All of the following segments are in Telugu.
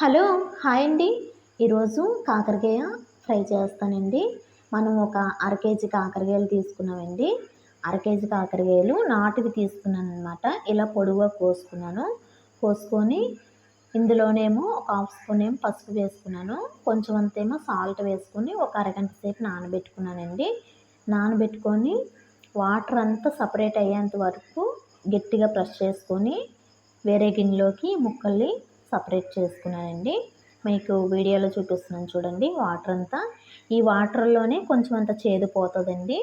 హలో హాయ్ అండి. ఈరోజు కాకరకాయ ఫ్రై చేస్తానండి. మనం ఒక అర కేజీ కాకరకాయలు తీసుకున్నామండి. అర కేజీ కాకరకాయలు నాటివి తీసుకున్నాను అనమాట ఇలా పొడుగుగా కోసుకున్నాను. కోసుకొని ఇందులోనేమో ఒక హాఫ్ స్పూన్ ఏమో పసుపు వేసుకున్నాను. కొంచెం అంతేమో సాల్ట్ వేసుకొని ఒక అరగంట సేపు నానబెట్టుకున్నానండి. నానబెట్టుకొని వాటర్ అంతా సపరేట్ అయ్యేంత వరకు గట్టిగా ప్రెస్ చేసుకొని వేరే గిన్నెలోకి ముక్కల్ని సపరేట్ చేసుకున్నానండి. మీకు వీడియోలో చూపిస్తున్నాను చూడండి వాటర్ అంతా. ఈ వాటర్లోనే కొంచెం అంత చేదు పోతుందండి.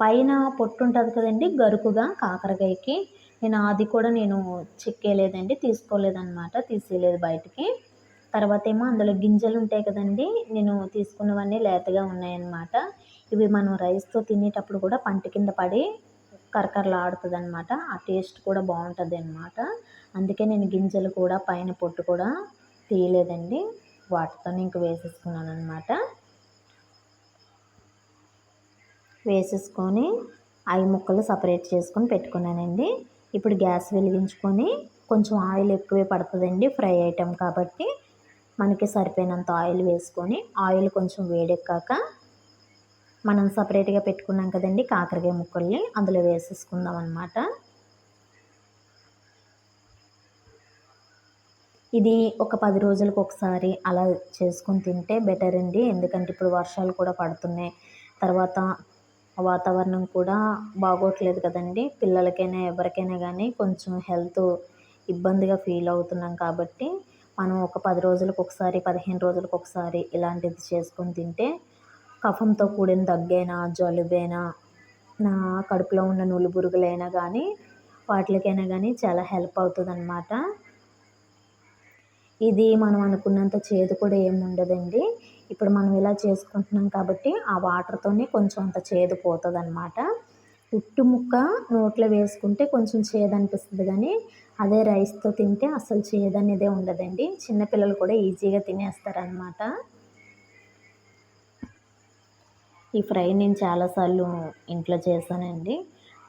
పైన పొట్టు ఉంటుంది కదండి గరుకుగా కాకరకాయకి. నేను అది కూడా నేను చెక్కేలేదండి తీసుకోలేదన్నమాట తీసేయలేదు బయటికి. తర్వాత ఏమో అందులో గింజలు ఉంటాయి కదండి నేను తీసుకున్నవన్నీ లేతగా ఉన్నాయన్నమాట. ఇవి మనం రైస్తో తినేటప్పుడు కూడా పంట కింద పడి కరకరలాడుతుంది అనమాట ఆ టేస్ట్ కూడా బాగుంటుంది అనమాట అందుకే నేను గింజలు కూడా పైన పొట్టు కూడా తీయలేదండి. వాటితో ఇంక వేసేసుకున్నాను అనమాట వేసేసుకొని ఐ ముక్కలు సపరేట్ చేసుకొని పెట్టుకున్నానండి. ఇప్పుడు గ్యాస్ వెలిగించుకొని కొంచెం ఆయిల్ ఎక్కువే పడుతుందండి ఫ్రై ఐటెం కాబట్టి. మనకి సరిపోయినంత ఆయిల్ వేసుకొని ఆయిల్ కొంచెం వేడెక్కాక మనం సపరేట్గా పెట్టుకున్నాం కదండి కాకరకాయ ముక్కల్ని అందులో వేసేసుకుందాం అనమాట ఇది ఒక పది రోజులకు ఒకసారి అలా చేసుకొని తింటే బెటర్ అండి. ఎందుకంటే ఇప్పుడు వర్షాలు కూడా పడుతున్నాయి. తర్వాత వాతావరణం కూడా బాగోట్లేదు కదండి. పిల్లలకైనా ఎవరికైనా కానీ కొంచెం హెల్త్ ఇబ్బందిగా ఫీల్ అవుతున్నాం కాబట్టి మనం ఒక పది రోజులకు ఒకసారి పదిహేను రోజులకు ఒకసారి ఇలాంటిది చేసుకొని తింటే కఫంతో కూడిన దగ్గైనా జలుబైనా నా కడుపులో ఉన్న నులిపురుగులైనా కానీ వాటికైనా కానీ చాలా హెల్ప్ అవుతుంది అనమాట ఇది మనం అనుకున్నంత చేదు కూడా ఏమి ఉండదండి. ఇప్పుడు మనం ఇలా చేసుకుంటున్నాం కాబట్టి ఆ వాటర్తోనే కొంచెం అంత చేదు పోతుంది అనమాట ఉట్టు ముక్క నోట్లో వేసుకుంటే కొంచెం చేదు అనిపిస్తుంది కానీ అదే రైస్తో తింటే అసలు చేదు అనేదే ఉండదండి. చిన్నపిల్లలు కూడా ఈజీగా తినేస్తారనమాట ఈ ఫ్రై నేను చాలాసార్లు ఇంట్లో చేశానండి.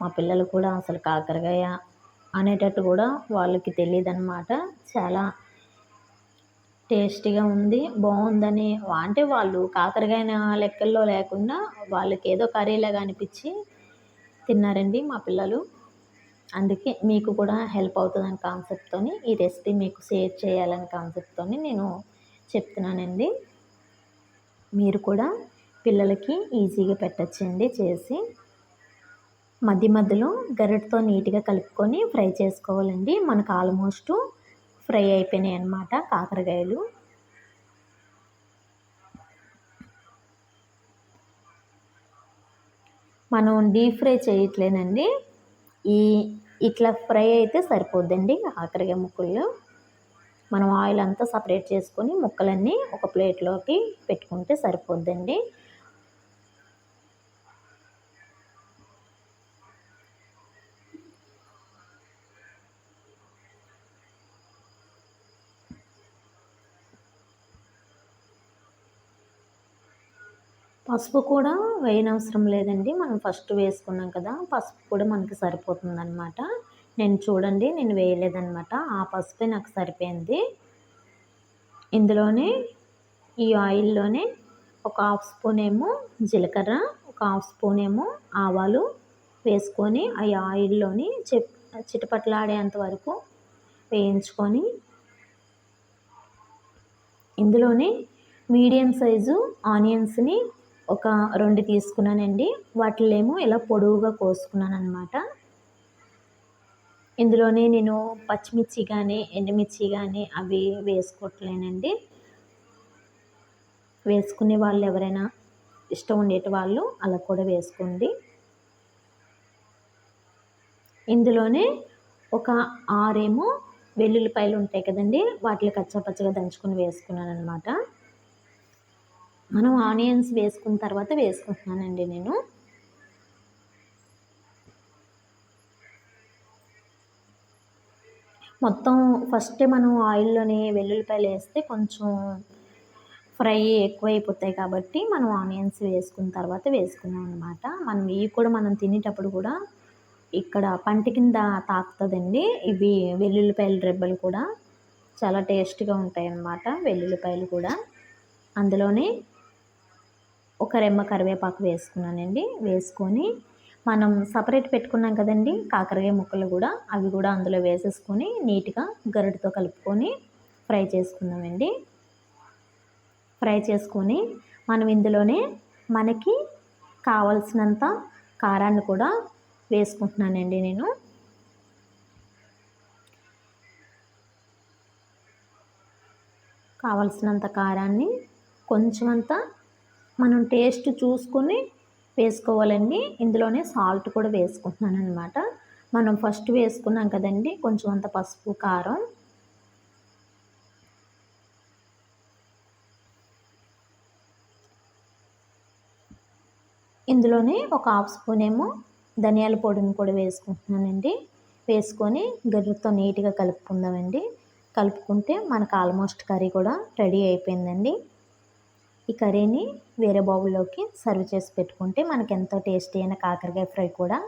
మా పిల్లలు కూడా అసలు కాకరకాయ అనేటట్టు కూడా వాళ్ళకి తెలియదు అనమాట చాలా టేస్టీగా ఉంది బాగుందని. అంటే వాళ్ళు కాకరకాయ లెక్కల్లో లేకుండా వాళ్ళకి ఏదో కర్రీలాగా అనిపించి తిన్నారండి మా పిల్లలు. అందుకే మీకు కూడా హెల్ప్ అవుతుందని కాన్సెప్ట్తో ఈ రెసిపీ మీకు షేర్ చేయాలని కాన్సెప్ట్తో నేను చెప్తున్నానండి. మీరు కూడా పిల్లలకి ఈజీగా పెట్టచ్చండి చేసి. మధ్య మధ్యలో గరిటతో నీట్గా కలుపుకొని ఫ్రై చేసుకోవాలండి. మనకు ఆల్మోస్ట్ ఫ్రై అయిపోయినాయి అన్నమాట కాకరకాయలు. మనం డీప్ ఫ్రై చేయట్లేనండి ఈ ఇట్లా ఫ్రై అయితే సరిపోద్దండి కాకరకాయ ముక్కలు. మనం ఆయిల్ అంతా సపరేట్ చేసుకొని ముక్కలన్నీ ఒక ప్లేట్లోకి పెట్టుకుంటే సరిపోద్దండి. పసుపు కూడా వేయనవసరం లేదండి. మనం ఫస్ట్ వేసుకున్నాం కదా పసుపు కూడా మనకి సరిపోతుందన్నమాట. నేను చూడండి నేను వేయలేదనమాట ఆ పసుపే నాకు సరిపోయింది. ఇందులోనే ఈ ఆయిల్లోనే ఒక హాఫ్ స్పూన్ ఏమో జీలకర్ర ఒక హాఫ్ స్పూన్ ఏమో ఆవాలు వేసుకొని ఆ ఆయిల్లోని చిట్ చిటపట్లాడేంత వరకు వేయించుకొని ఇందులోనే మీడియం సైజు ఆనియన్స్ని ఒక రెండు తీసుకున్నానండి. వాటిలేమో ఇలా పొడవుగా కోసుకున్నాను అనమాట ఇందులోనే నేను పచ్చిమిర్చి కానీ ఎండుమిర్చి కానీ అవి వేసుకోవట్లేనండి. వేసుకునే వాళ్ళు ఎవరైనా ఇష్టం ఉండేటి వాళ్ళు అలా కూడా వేసుకోండి. ఇందులోనే ఒక ఆరేమో వెల్లుల్లిపాయలు ఉంటాయి కదండి వాటిని కచ్చాపచ్చగా దంచుకొని వేసుకున్నాను అనమాట మనం ఆనియన్స్ వేసుకున్న తర్వాత వేసుకుంటున్నానండి నేను. మొత్తం ఫస్ట్ మనం ఆయిల్లోనే వెల్లుల్లిపాయలు వేస్తే కొంచెం ఫ్రై ఎక్కువైపోతాయి కాబట్టి మనం ఆనియన్స్ వేసుకున్న తర్వాత వేసుకున్నాం అనమాట మనం ఇవి కూడా మనం తినేటప్పుడు కూడా ఇక్కడ పంట కింద తాకుతుందండి. ఇవి వెల్లుల్లిపాయల రెబ్బలు కూడా చాలా టేస్ట్గా ఉంటాయి అన్నమాట వెల్లుల్లిపాయలు కూడా. అందులోనే ఒక రెమ్మ కరివేపాకు వేసుకున్నానండి. వేసుకొని మనం సపరేట్ పెట్టుకున్నాం కదండి కాకరకాయ ముక్కలు కూడా అవి కూడా అందులో వేసేసుకొని నీట్గా గరిటతో కలుపుకొని ఫ్రై చేసుకుందామండి. ఫ్రై చేసుకొని మనం ఇందులోనే మనకి కావలసినంత కారాన్ని కూడా వేసుకుంటున్నానండి నేను. కావలసినంత కారాన్ని కొంచెం అంతా మనం టేస్ట్ చూసుకొని వేసుకోవాలండి. ఇందులోనే సాల్ట్ కూడా వేసుకుంటున్నాను అనమాట మనం ఫస్ట్ వేసుకున్నాం కదండి కొంచెం అంత పసుపు కారం. ఇందులోనే ఒక హాఫ్ స్పూన్ ఏమో ధనియాల పొడిని కూడా వేసుకుంటున్నానండి. వేసుకొని గర్రతో నీట్గా కలుపుకుందామండి. కలుపుకుంటే మనకు ఆల్మోస్ట్ కర్రీ కూడా రెడీ అయిపోయిందండి. ఈ కర్రీని వేరే బౌల్లోకి సర్వ్ చేసి పెట్టుకుంటే మనకి ఎంతో టేస్టీ అయిన కాకరకాయ ఫ్రై కూడా.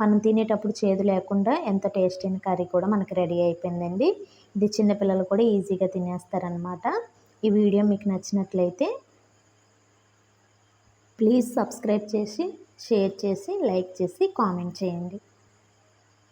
మనం తినేటప్పుడు చేదు లేకుండా ఎంత టేస్టీ అయిన కర్రీ కూడా మనకి రెడీ అయిపోయిందండి. ఇది చిన్నపిల్లలు కూడా ఈజీగా తినేస్తారనమాట ఈ వీడియో మీకు నచ్చినట్లయితే ప్లీజ్ సబ్స్క్రైబ్ చేసి షేర్ చేసి లైక్ చేసి కామెంట్ చేయండి.